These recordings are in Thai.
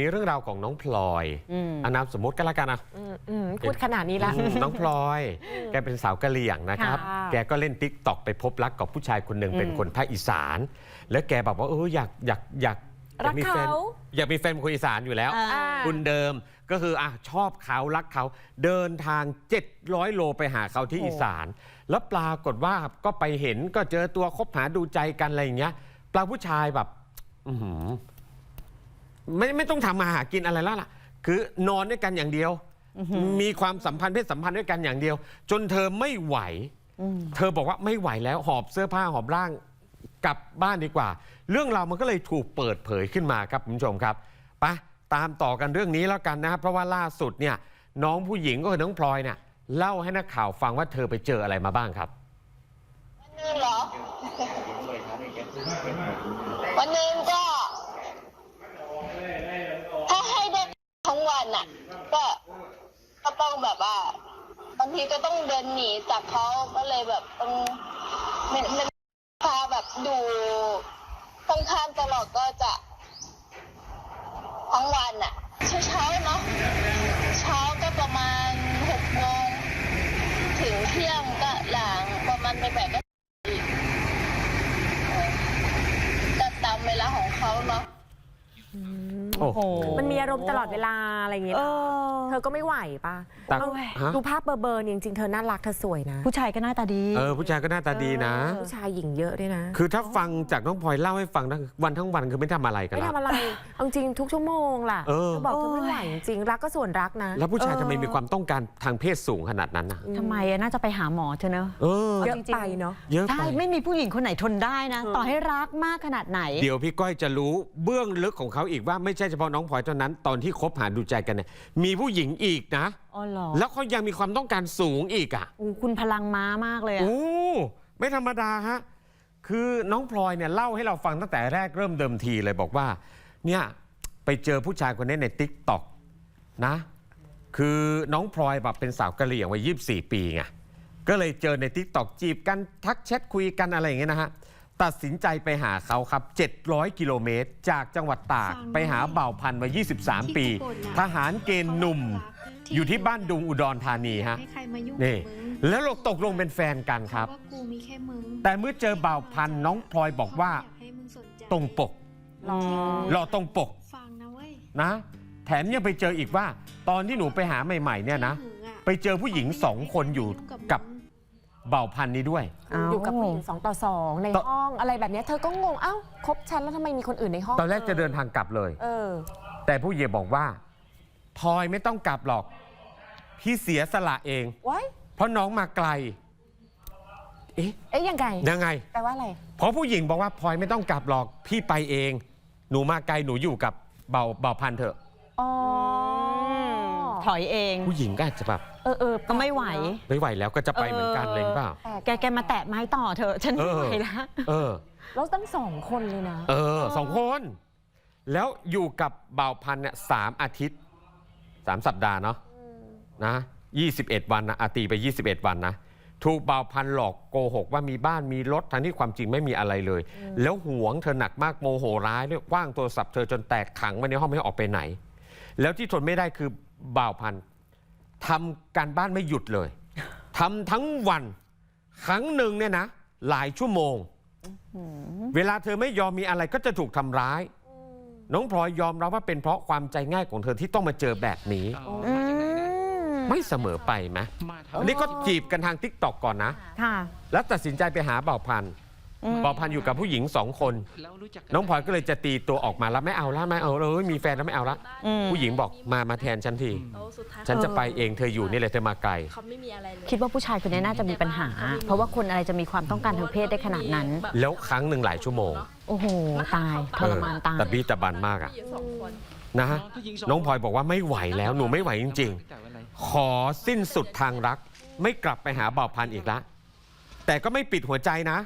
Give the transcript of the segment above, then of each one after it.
มีเรื่องราวของน้องพลอยอืมอนามสมมติก็แล้วกันนะอืมอืมพูดขนาดนี้ละอืมน้องพลอย แกเป็นสาวกะเหรี่ยงนะครับค่ะแกก็เล่นติ๊กต็อกไปพบรักกับผู้ชายคนหนึ่งเป็นคนภาคอีสาน แล้วแกบอกว่าเอออยากอยากอยากอยากมีแฟนรักเขาอยากมีแฟนเป็นคนอีสานอยู่แล้วอ่าคุณเดิมก็คืออะชอบเขารักเขาเดินทาง 700 โลไปหาเขาที่อีสาน แล้วปรากฏว่าก็ไปเห็นก็เจอตัวคบหาดูใจกันอะไรอย่างเงี้ยปลาผู้ชายแบบ อื้อหือ ไม่ไม่ต้องทำมาหากินอะไรแล้วล่ะ คือนอนด้วยกันอย่างเดียว มีความสัมพันธ์เพศสัมพันธ์ด้วยกันอย่างเดียว จนเธอไม่ไหว เธอบอกว่าไม่ไหวแล้วหอบเสื้อผ้าหอบร่างกลับบ้านดีกว่า เรื่องราวมันก็เลยถูกเปิดเผยขึ้นมาครับคุณผู้ชมครับไปะตามต่อกันเรื่องนี้แล้วกันนะครับเพราะว่าล่าสุดเนี่ยน้องผู้หญิงก็คือน้องพลอยเนี่ยเล่าให้นักข่าวฟังว่าเธอไปเจออะไรมาบ้างครับ วันหนึงเหรอ วันหนึงก็ ถ้าให้ได้ทั้งวันอะ ก็ ก็ ต้องแบบว่าบางทีก็ต้องเดินหนีจากเขาก็เลยแบบต้องมันพาแบบดูค่อนข้างตลอดก็จะ ทั้งวันอะ เช้าเช้าๆเนาะเช้าก็ประมาณหกโมงถึงเที่ยงก็หลังประมาณไปแบบก็อีกเออก็ตามเวลาของเขาเนาะ โอ้โห มันมีอารมณ์ตลอดเวลาอะไรอย่างเงี้ยเออเธอก็ไม่ไหวปะตักเอาฮะ ดูภาพเบอร์เบอร์ๆเนี่ยจริงๆเธอน่ารักเธอสวยนะ ผู้ชายก็หน้าตาดี เออผู้ชายก็หน้าตาดีนะ ผู้ชายหญิงเยอะด้วยนะ คือถ้าฟังจากน้องพลอยเล่าให้ฟังทั้งวันทั้งวันคือไม่ทำอะไรกันไม่ละ ทำอะไรเอาจริงทุกชั่วโมงล่ะเออเธอบอกเธอไม่ไหวจริงๆรักก็ส่วนรักนะ แล้วผู้ชายเออทำไมมีความต้องการทางเพศสูงขนาดนั้นนะทำไมอะน่าจะไปหาหมอเธอะเนอะ เออ เยอะจริงๆไปเนาะ เยอะไป ใช่ ไม่มีผู้หญิงคนไหนทนได้นะเออต่อให้รักมากขนาดไหน เดี๋ยวพี่ก้อยจะรู้เบื้องลึกของเขาอีกว่าไม่ใช่เฉพาะน้องพลอยเท่านั้นตอนที่คบหาดูใจกันเนี่ยมีผู้หญิงอีกนะ อ๋อเหรอแล้วเขายังมีความต้องการสูงอีกอะอู้คุณพลังม้ามากเลยอะ โอ้ไม่ธรรมดาฮะคือน้องพลอยเนี่ยเล่าให้เราฟังตั้งแต่แรกเริ่มเดิมทีเลยบอกว่า เนี่ยไปเจอผู้ชายคนนี้ในติ๊กต็อกนะ คือน้องพลอยแบบเป็นสาวกะเหรี่ยงวัย24 ปีไงก็เลยเจอในติ๊กต็อกจีบกันทักแชทคุยกันอะไรอย่างเงี้ยนะฮะ ตัดสินใจไปหาเขาครับ 700 กิโลเมตร จากจังหวัดตากไปหาเบ่าวพันธุ์วัย23 ปี ทหารเกณฑ์หนุ่ม อยู่ที่บ้านดุงอุดรธานีฮะให้ใครมายุ่งนี่กับมึงแล้วตกลงเป็นแฟนกันครับเพาะว่ากูมีแค่มึงแต่เมื่อเจอบ่าวพันธุ์น้องพลอยบอกว่าอยากให้มึงสนใจตรงปกรอรอตรงปกฟังนะเว้ยนะ แถมยังไปเจออีกว่า ตอนที่หนูไปหาใหม่ ๆ เนี่ยนะหึงอะไปเจอผู้หญิงสองคนอยู่กับ บ่าวพันธุ์นี้ด้วยเอ้าอยู่กับผู้หญิงสองต่อสองในต่อห้องอะไรแบบเนี้ยเธอก็งงเอ้าคบฉันแล้วทำไมมีคนอื่นในห้องตอนแรกจะเดินทางกลับเลย เออ แต่ผู้เหยียบอกว่าพลอยไม่ต้องกลับหรอก พี่เสียสละเอง ไว้เพราะน้องมาไกล เอ๊ะเอ๊ยยังไงยังไง แปลว่าอะไร เพราะผู้หญิงบอกว่าพลอยไม่ต้องกลับหรอก พี่ไปเอง หนูมาไกลหนูอยู่กับเบาเบาพันธุ์เถอะ อ๋อ ถอยเอง ผู้หญิงก็อาจจะแบบเออเออก็ไม่ไหว ไม่ไหวแล้วก็จะไปเหมือนกันเออเลยหรือเปล่าแปลกแกแกมาแตะไม้ต่อเถอะฉันไม่ไหวละเออ แล้วตั้งสองคนเลยนะ เออสองคน แล้วอยู่กับบ่าวพันธุ์เนี่ยสามอาทิตย์สามสัปดาห์เนาะนะ21วันนะอาตีไป21วันนะถูกบ่าวพันธุ์หลอกโกหกว่ามีบ้านมีรถทั้งที่ความจริงไม่มีอะไรเลย แล้วหวงเธอหนักมากโมโหร้ายด้วยคว้างโทรศัพท์เธอจนแตกขังไว้ในห้องไม่ให้ออกไปไหน แล้วที่ทนไม่ได้คือบ่าวพันธุ์ทำการบ้านไม่หยุดเลยทำทั้งวันครั้งหนึ่งเนี่ยนะ หลายชั่วโมง เวลาเธอไม่ยอมมีอะไรก็จะถูกทำร้าย น้องพลอยยอมรับว่าเป็นเพราะความใจง่ายของเธอที่ต้องมาเจอแบบนี้อืมไม่เสมอไปไหมอันนี้ก็จีบกันทางทิกตอกก่อนนะ ค่ะ แล้วตัดสินใจไปหาเบ่าวพันธุ์ อืมเบ่าวพันธุ์อยู่กับผู้หญิงสองคน น้องพลอยก็เลยจะตีตัวออกมาแล้วไม่เอาละไม่เอาเลยมีแฟนแล้วไม่เอาละอืม ผู้หญิงบอกมามาแทนฉันทีแล้วสุดท้ายฉันจะไปเองเธออยู่นี่เลยเธอมาไกล เขาไม่มีอะไรเลยคิดว่าผู้ชายคนนี้น่าจะมีปัญหา เพราะว่าคนอะไรจะมีความต้องการทางเพศได้ขนาดนั้น แล้วครั้งหนึ่งหลายชั่วโมงโอ้โห ตายทรมานตายเออแต่บี้ตะบันมากอะอยู่สองคนนะฮะน้องพลอยบอกว่าไม่ไหวแล้วหนูไม่ไหวจริง ๆ ขอสิ้นสุดทางรัก ไม่กลับไปหาบ่าวพันธุ์อีกละ แต่ก็ไม่ปิดหัวใจนะ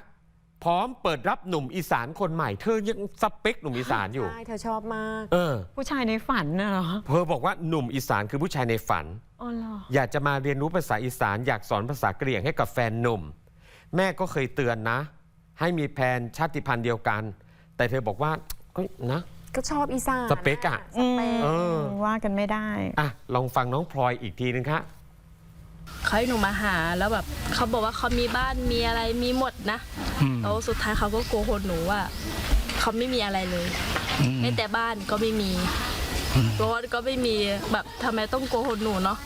พร้อมเปิดรับหนุ่มอีสานคนใหม่ เธอยังสเปคหนุ่มอีสานอยู่ ใช่เธอชอบมาก เออ ผู้ชายในฝันน่ะเหรอเธอบอกว่าหนุ่มอีสานคือผู้ชายในฝัน อ๋อเหรออยากจะมาเรียนรู้ภาษาอีสานอยากสอนภาษากะเหรี่ยงให้กับแฟนหนุ่ม แม่ก็เคยเตือนนะ ให้มีแผนชาติพันธุ์เดียวกัน แต่เธอบอกว่าก็นะ ก็ชอบอีสานสเปกอะ สเปกเออว่ากันไม่ได้ อะ ลองฟังน้องพลอยอีกทีนึงครับ เขาให้หนูมาหาแล้วแบบเขาบอกว่าเขามีบ้านมีอะไรมีหมดนะแล้วสุดท้ายเขาก็โกหกหนูว่าเขาไม่มีอะไรเลยแม้แต่บ้านก็ไม่มีรถก็ไม่มีแบบทำไมต้องโกหกหนูเนาะ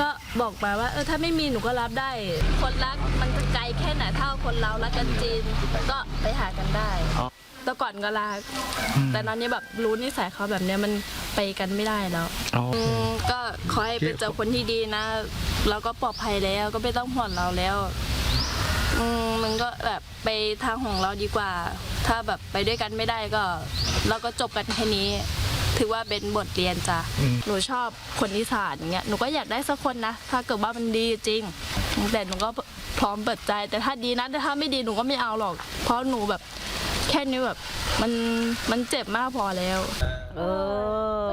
ก็บอกไปว่าเออถ้าไม่มีหนูก็รับได้ คนรักมันจะไกลแค่ไหนถ้าคนเรารักกันจริงก็ไปหากันได้แต่ก่อนก็รักแต่ตอนนี้แบบรู้นิสัยเขาแบบเนี้ยมัน ไปกันไม่ได้แล้วอืมก็ขอให้ไปเจอคนที่ดีนะเราก็ปลอดภัยแล้วก็ไม่ต้องห่วงเราแล้วอืมมันก็แบบไปทางของเราดีกว่า ถ้าแบบไปด้วยกันไม่ได้ก็ เราก็จบกันแค่นี้ ถือว่าเป็นบทเรียนจ้ะหนูชอบคนอีสานเงี้ยหนูก็อยากได้สักคนนะถ้าเกิดว่ามันดีจริง แต่หนูก็พร้อมเปิดใจ แต่ถ้าดีนะแต่ถ้าไม่ดีหนูก็ไม่เอาหรอก เพราะหนูแบบแค่นี้แบบมันมันเจ็บมากพอแล้ว เอ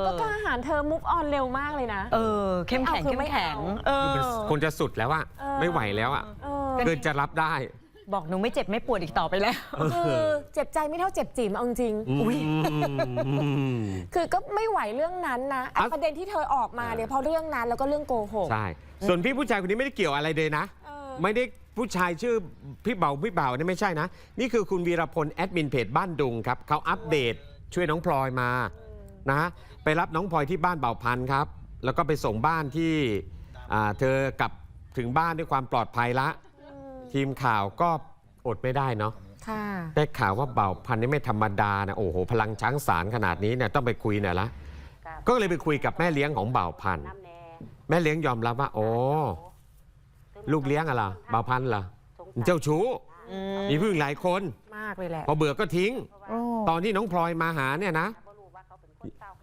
แล้วอก็กล้าหารเธอมุกออนเร็วมากเลยนะ เออเข้มแข็งเอาคือเข้มไม่แข็งเอาเอคืออมันคนจะสุดแล้วอะเออ ไม่ไหวแล้วอะเออเกินจะรับได้ บอกหนูไม่เจ็บไม่ปวดอีกต่อไปแล้ว คือเจ็บใจไม่เท่าเจ็บจีมเอาจริงๆอุ้ยคือก็ไม่ไหวเรื่องนั้นนะไอ้อะ ประเด็นที่เธอออกมาเนี่ยเพราะเรื่องนั้นแล้วก็เรื่องโกหก ใช่ ส่วนพี่ผู้ชายคนนี้ไม่ได้เกี่ยวอะไรเลยนะ เออ ไม่ได้ผู้ชายชื่อพี่เบาพี่เบานี่ไม่ใช่นะ นี่คือคุณวีรพลแอดมินเพจบ้านดุงครับเขาอัปเดตช่วยน้องพลอยมา นะไปรับน้องพลอยที่บ้านเบาพันธุ์ครับ แล้วก็ไปส่งบ้านที่อ่าเธอกลับถึงบ้านด้วยความปลอดภัยละ ทีมข่าวก็อดไม่ได้เนาะค่ะ ได้ข่าวว่าเบาพันธุ์นี่ไม่ธรรมดานะโอ้โหพลังช้างสารขนาดนี้เนี่ยต้องไปคุยหน่อยละก็เลยไปคุยกับแม่เลี้ยงของเบาพันธุ์แม่เลี้ยงยอมรับว่าโอ้ลูกเลี้ยงอะเหรอเบาพันธุ์เหรอเจ้าชู้มีผู้หญิงหลายคนมากเลยแหละพอเบื่อก็ทิ้ง โอ้ ตอนที่น้องพลอยมาหาเนี่ยนะ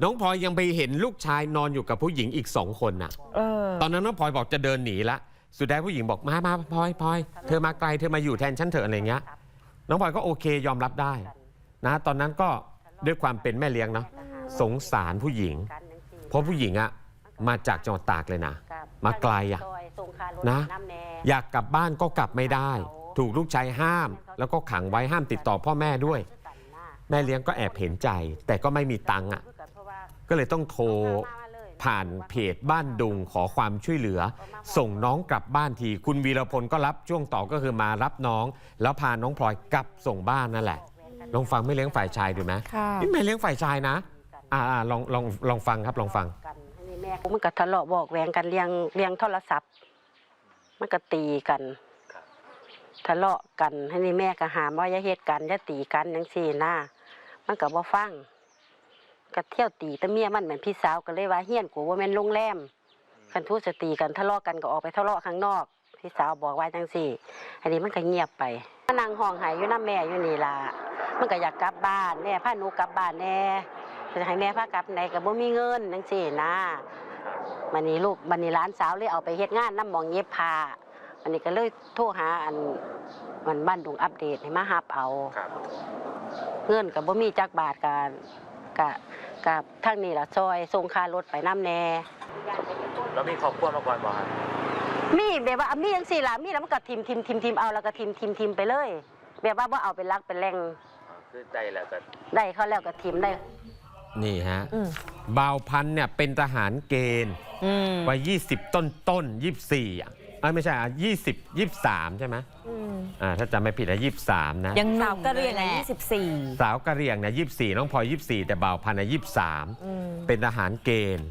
น้องพลอยยังไปเห็นลูกชายนอนอยู่กับผู้หญิงอีกสองคนน่ะ เออ ตอนนั้นน้องพลอยบอกจะเดินหนีละสุดท้ายผู้หญิงบอกมามาพลอยพลอยเธอมาไกลเธอมาอยู่แทนฉันเถอะอะไรเงี้ย น้องพลอยก็โอเคยอมรับได้นะ ตอนนั้นก็ด้วยความเป็นแม่เลี้ยงเนาะสงสารผู้หญิง เพราะผู้หญิงอะมาจากจังหวัดตากเลยนะ มาไกลอะนะ อยากกลับบ้านก็กลับไม่ได้ ถูกลูกชายห้าม แล้วก็ขังไว้ห้ามติดต่อพ่อแม่ด้วย แม่เลี้ยงก็แอบเห็นใจ แต่ก็ไม่มีตังค์อะ ก็เลยต้องโทรผ่านเพจบ้านดุงขอความช่วยเหลือ ส่งน้องกลับบ้านที คุณวีรพลก็รับช่วงต่อก็คือมารับน้อง แล้วพาน้องพลอยกลับส่งบ้านนั่นแหละ ลองฟังไม่เลี้ยงฝ่ายชายดูไหมค่ะนี่ไม่เลี้ยงฝ่ายชายนะอ่าอ่าลองลองลองฟังครับลองฟังมันก็ทะเลาะบอกแหวงกันเลี้ยงเลี้ยงโทรศัพท์ มันก็ตีกัน ทะเลาะกันให้นี่แม่ก็หามว่าอย่าเฮ็ดกันอย่าตีกันจังซี่นะมันก็บ่ฟัง ก็เที่ยวตีแต่เมียมันเหมือนพี่สาวก็เลยว่าเฮียนกูว่าแม่นโรงแรมคันทูจะตีกันทะเลาะกันก็ออกไปทะเลาะข้างนอก พี่สาวบอกว่าจังซี่ อันนี้มันก็เงียบไปมานั่งห้องไห้อยู่น้าแม่อยู่นี่ล่ะมันก็อยากกลับบ้านแม่พาหนูกลับบ้านแน่จะให้แม่พากลับไหนก็บ่มีเงินจังซี่นะมันนี้ลูกมันนี้ร้านสาวเลยเอาไปเฮ็ดงานน้ำหมองเย็บผ้ามันนี้ก็เลยโทรหาอันมันบ้านดุงอัปเดตให้มาฮับเอาเงินกับบ่มีจักบาทกัน กับกับทางนี้ล่ะซอยส่งค่ารถไปน้ำแน่แล้วมีครอบครัวมาก่อนบ่ครับมีแบบว่ามีจังซี่ล่ะมีแล้วมันก็ทิมทิมทิมทิมเอาแล้วก็ทิมทิมทิมไปเลย แบบว่าบ่เอาเป็นหลักเป็นแหล่งคือใจแหละก็ได้เขาแล้วก็ทิมได้ นี่ฮะอืมบ่าวพันธุ์เนี่ยเป็นทหารเกณฑ์อืมวัย20ต้นต้นๆ24อะ เอ้ยไม่ใช่อะ20 23ใช่ไหมอืมอ่าถ้าจำไม่ผิดนะ23นะ ยังหสานุ่วมกะเหรียงแหอาละยุสิบสี่สาวกะเหรี่ยงเนี่ย24น้องพลอย24แต่บ่าวพันธุ์น่ะอืม23เป็นทหารเกณฑ์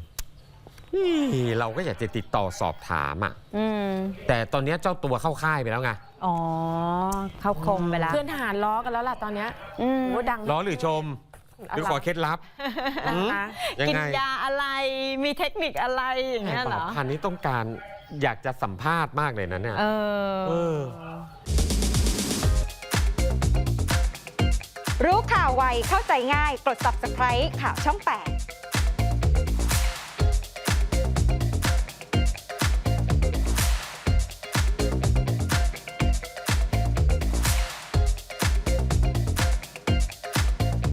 นี่เราก็อยากจะติดต่อสอบถามอะ อืมแต่ตอนเนี้ยเจ้าตัวเข้าค่ายไปแล้วไงอ๋อ เข้าคมไปแล้วเพื่อนทหารล้อกันแล้วล่ะตอนเนี้ยอืมโอ้ดังล้อหรือชม หรือขอเคล็ดลับนะคะยังกินไงยาอะไรมีเทคนิคอะไรอย่างเงี้ยเหรบ่าอวพันธุ์นี้ต้องการ อยากจะสัมภาษณ์มากเลยนะเนี่ยเอเอออ รู้ข่าวไวเข้าใจง่าย กด subscribe ข่าวช่อง 8